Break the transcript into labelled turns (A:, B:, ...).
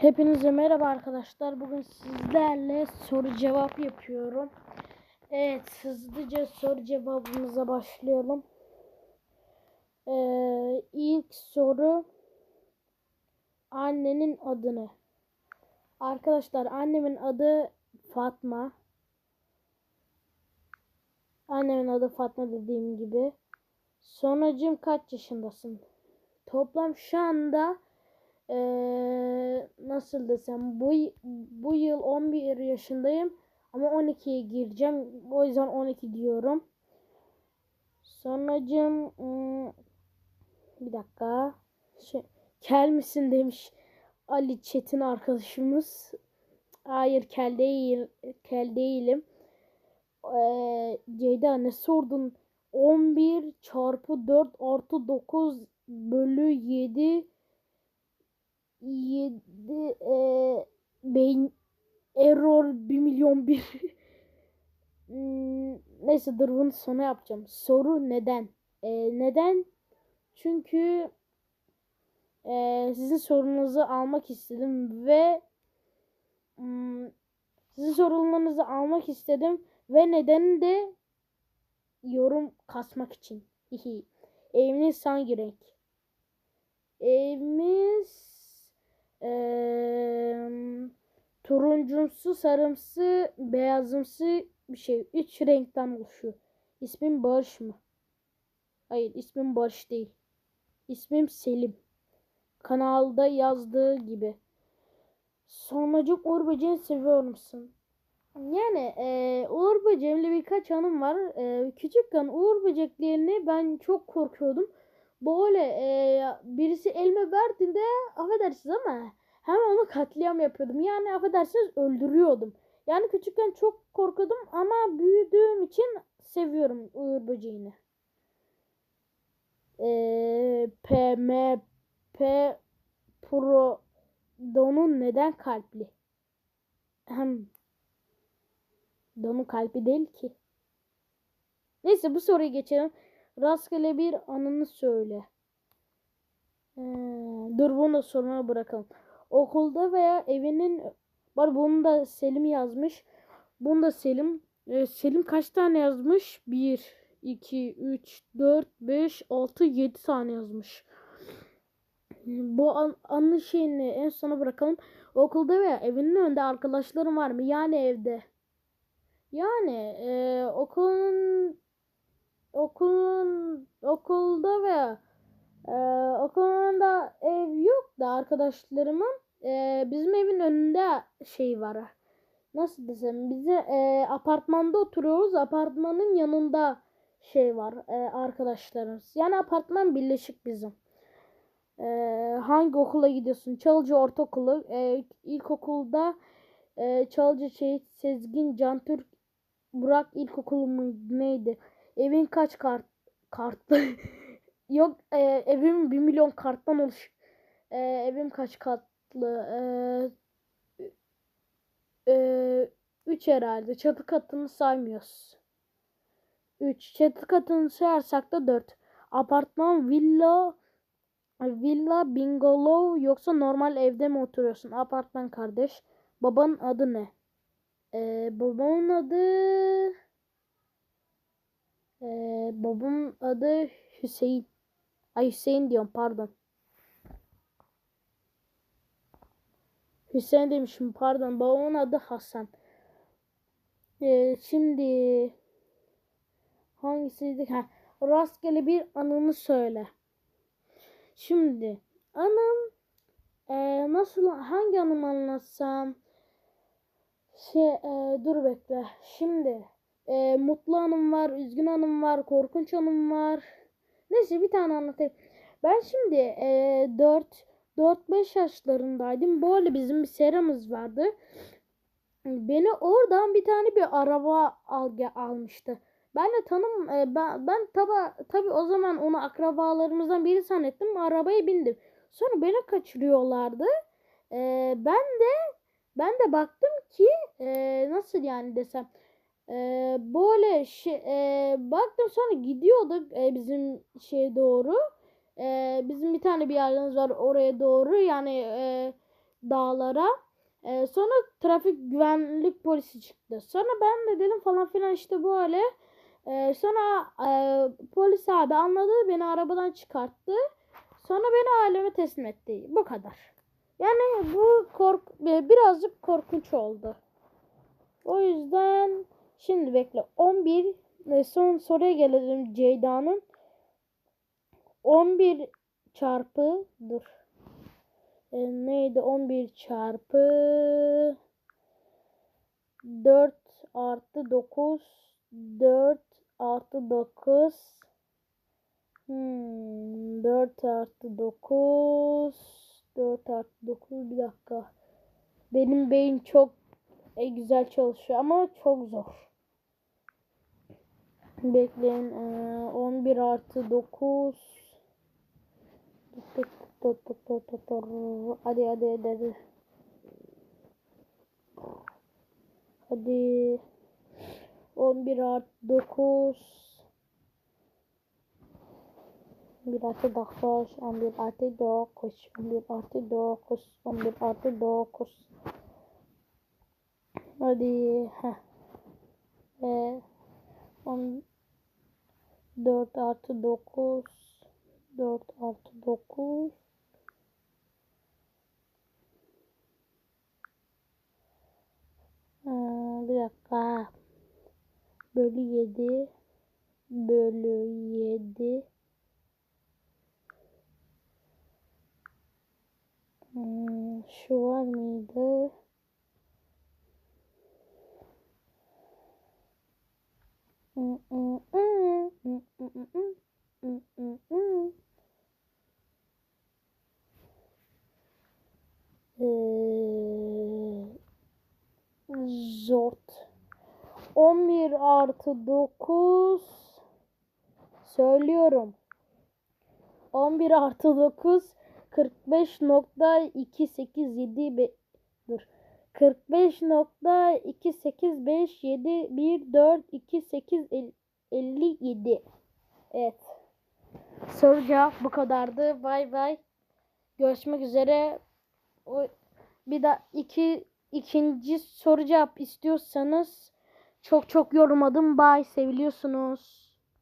A: Hepinize merhaba arkadaşlar. Bugün sizlerle soru cevap yapıyorum. Evet, hızlıca soru cevabımıza başlayalım. Ee, ilk soru annenin adını. Arkadaşlar annemin adı Fatma. Annemin adı Fatma dediğim gibi. Sonracığım kaç yaşındasın? Toplam şu anda ee, nasıl desem bu bu yıl 11 yaşındayım ama 12'ye gireceğim. O yüzden 12 diyorum. Sonracığım hmm, bir dakika. Şey, kel misin demiş Ali Çetin arkadaşımız. Hayır kel değil. Kel değilim. Ee, Ceyda ne sordun? 11 çarpı 4 artı 9 bölü 7 7 e, beyin error 1 milyon 1 Hmm, neyse dur bunu sonra yapacağım. Soru neden? E, neden? Çünkü e, sizin sorunuzu almak istedim ve hmm, sizin sorularınızı almak istedim ve nedeni de yorum kasmak için. Hihi. Eviniz hangi renk? Evimiz eee turuncumsu, sarımsı, beyazımsı bir şey. Üç renkten oluşuyor. İsmim Barış mı? Hayır, ismim Barış değil. İsmim Selim. Kanalda yazdığı gibi. Sonracık Uğur Böceğini seviyor musun? Yani e, Uğur Böceğimle birkaç anım var. E, küçükken Uğur Böceklerini ben çok korkuyordum. Böyle e, birisi elime verdiğinde affedersiniz ama hemen onu katliam yapıyordum. Yani affedersiniz öldürüyordum. Yani küçükken çok korkuyordum ama büyüdüğüm için seviyorum Uğur Böceğini. E, P, M, P, Pro, Don'un neden kalpli? Hem Don'un kalbi değil ki. Neyse bu soruyu geçelim. Rastgele bir anını söyle. Ee, dur bunu da soruna bırakalım. Okulda veya evinin var bunu da Selim yazmış. Bunu da Selim. Ee, Selim kaç tane yazmış? 1, 2, 3, 4, 5, 6, 7 tane yazmış. Bu an, anın şeyini en sona bırakalım. Okulda veya evinin önünde arkadaşların var mı? Yani evde. Yani e, okulun okulun okulda veya e, okulunda ev yok da arkadaşlarımın e, bizim evin önünde şey var. Nasıl desem bize e, apartmanda oturuyoruz. Apartmanın yanında şey var e, arkadaşlarımız. Yani apartman birleşik bizim. E, hangi okula gidiyorsun? Çalıcı Ortaokulu. E, ilkokulda e, Çalıcı Şehit Sezgin Cantürk Burak İlkokulu mu neydi? Evin kaç kart kartlı? Yok e, evim 1 milyon karttan oluş. E, evim kaç katlı? E, e, 3 herhalde. Çatı katını saymıyoruz. 3. Çatı katını sayarsak da 4. Apartman, villa, villa, bungalow yoksa normal evde mi oturuyorsun? Apartman kardeş. Babanın adı ne? Ee, babamın adı ee, babamın adı Hüseyin. Ay Hüseyin diyorum pardon. Hüseyin demişim pardon. Babamın adı Hasan. Ee, şimdi hangisiydi? Ha, rastgele bir anını söyle. Şimdi anım ee, nasıl hangi anımı anlatsam? Şey e, dur bekle. Şimdi e, mutlu anım var, üzgün anım var, korkunç anım var. Neyse bir tane anlatayım. Ben şimdi e, 4 4-5 yaşlarındaydım. Böyle bizim bir seramız vardı. Beni oradan bir tane bir araba al, almıştı. Ben de tanım e, ben, ben taba tabi o zaman onu akrabalarımızdan biri zannettim. Arabaya bindim. Sonra beni kaçırıyorlardı. E, ben de ben de baktım ki e, nasıl yani desem e, böyle şey e, baktım sonra gidiyorduk e, bizim şeye doğru. E, bizim bir tane bir yerimiz var oraya doğru yani e, dağlara. Ee, sonra trafik güvenlik polisi çıktı. Sonra ben de dedim falan filan işte böyle. Ee, sonra e, polis abi anladı beni arabadan çıkarttı. Sonra beni aileme teslim etti. Bu kadar. Yani bu kork e, birazcık korkunç oldu. O yüzden şimdi bekle 11 e, son soruya gelelim Ceyda'nın 11 çarpı dur. E, neydi 11 çarpı 4 artı 9 4 artı 9 hmm, 4 artı 9 4 artı 9 bir dakika. Benim beyin çok e, güzel çalışıyor ama çok zor. Bekleyin. Ee, 11 artı 9 Hadi hadi hadi hadi. Hadi. 11 artı 9 11 artı 9 11 artı 9 11 artı 9 11 artı 9 Hadi. Heh. Ee, 10 4 artı 9 4 artı 9 Ee, bir dakika. Bölü 7 bölü 7 hmm, şu var mıydı? Zort. 11 artı 9 söylüyorum. 11 artı 9 45.287 dur. 45.285714287 Evet. Soru cevap bu kadardı. Bay bay. Görüşmek üzere. Bir de iki ikinci soru cevap istiyorsanız çok çok yormadım. Bay seviliyorsunuz.